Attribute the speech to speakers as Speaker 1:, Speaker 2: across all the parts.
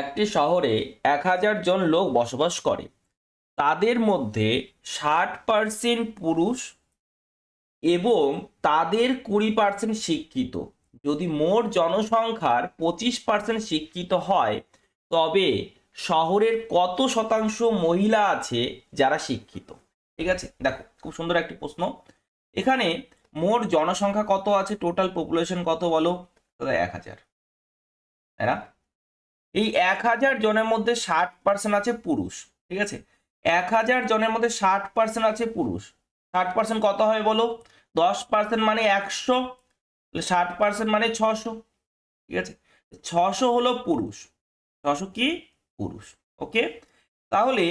Speaker 1: একটি শহরে এক হাজার জন লোক বসবাস করে। তাদের মধ্যে ষাট পার্সেন্ট পুরুষ এবং তাদের কুড়ি পার্সেন্ট শিক্ষিত। যদি মোট জনসংখ্যার পঁচিশ পার্সেন্ট শিক্ষিত হয়, তবে শহরের কত শতাংশ মহিলা আছে যারা শিক্ষিত? ঠিক আছে? দেখো, খুব সুন্দর একটি প্রশ্ন। এখানে মোট জনসংখ্যা কত আছে? টোটাল পপুলেশন কত বলো? এক হাজার। এই এক হাজার জনের মধ্যে ষাট পার্সেন্ট আছে পুরুষ, ঠিক আছে? এক হাজার জনের মধ্যে ষাট পার্সেন্ট আছে পুরুষ। ষাট পার্সেন্ট কত হয় বলো? দশ পার্সেন্ট মানে একশো ষাট পার্সেন্ট মানে ছশো, ঠিক আছে? ছশো হলো পুরুষ, ছশো কি? পুরুষ, ওকে? তাহলে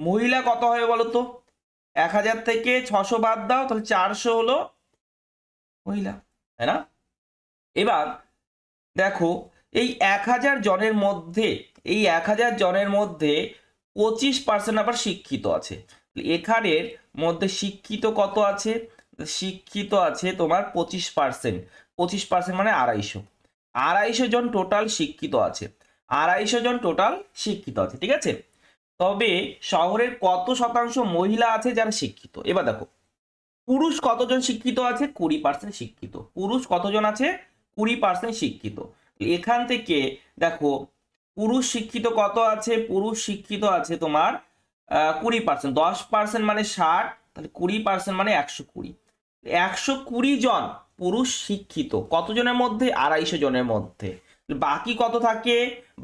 Speaker 1: মহিলা কত হয় বলো তো? এক হাজার থেকে ছশো বাদ দাও, তাহলে চারশো হলো মহিলা, তাই না? এবার দেখো এই এক হাজার জনের মধ্যে, এই এক হাজার জনের মধ্যে পঁচিশ পার্সেন্ট আবার শিক্ষিত আছে। এখানের মধ্যে শিক্ষিত কত আছে? শিক্ষিত আছে তোমার পঁচিশ পার্সেন্ট পঁচিশ পার্সেন্ট মানে আড়াইশো। আড়াইশো জন টোটাল শিক্ষিত আছে। আড়াইশো জন টোটাল শিক্ষিত আছে, ঠিক আছে? তবে শহরের কত শতাংশ মহিলা আছে যারা শিক্ষিত? এবার দেখো, পুরুষ কতজন শিক্ষিত আছে? কুড়ি পার্সেন্ট শিক্ষিত। পুরুষ কতজন আছে? কুড়ি পার্সেন্ট শিক্ষিত। এখান থেকে দেখো, পুরুষ শিক্ষিত কত আছে? পুরুষ শিক্ষিত আছে তোমার কুড়ি পার্সেন্ট দশ পার্সেন্ট মানে ষাট, তাহলে কুড়ি পার্সেন্ট মানে একশো কুড়ি। একশো কুড়ি জন পুরুষ শিক্ষিত, কতজনের মধ্যে? আড়াইশো জনের মধ্যে। বাকি কত থাকে?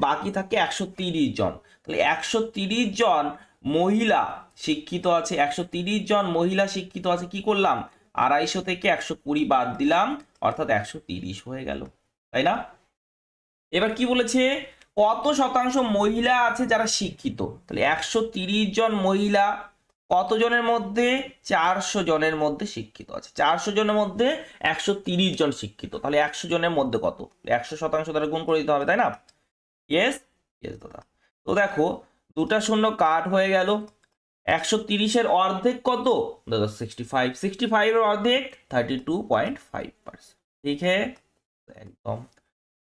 Speaker 1: বাকি থাকে একশো তিরিশ জন। তাহলে একশো তিরিশ জন মহিলা শিক্ষিত আছে, একশো তিরিশ জন মহিলা শিক্ষিত আছে, কি করলাম? আড়াইশো থেকে একশো কুড়ি বাদ দিলাম, অর্থাৎ একশো তিরিশ হয়ে গেল, তাই না? এবার কি বলেছে? কত শতাংশ মহিলা আছে যারা শিক্ষিত? তাহলে একশো জন মহিলা, কতজনের মধ্যে? চারশো জনের মধ্যে শিক্ষিত আছে। চারশো জনের মধ্যে একশো তিরিশ জন শিক্ষিত। তাহলে একশো জনের মধ্যে কত? একশো শতাংশ দ্বারা গুণ করে দিতে হবে, তাই না? ইয়েস ইয়েস দাদা। তো দেখো, দুটা শূন্য কাট হয়ে গেল। একশো তিরিশের অর্ধেক কত? দাদা সিক্সটি ফাইভ সিক্সটি ফাইভের অর্ধেক thirty two point five percent ঠিক একদম।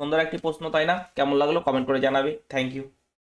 Speaker 1: সুন্দর একটি প্রশ্ন তাই না? কেমন লাগল? কমেন্ট করে জানাবে। Thank you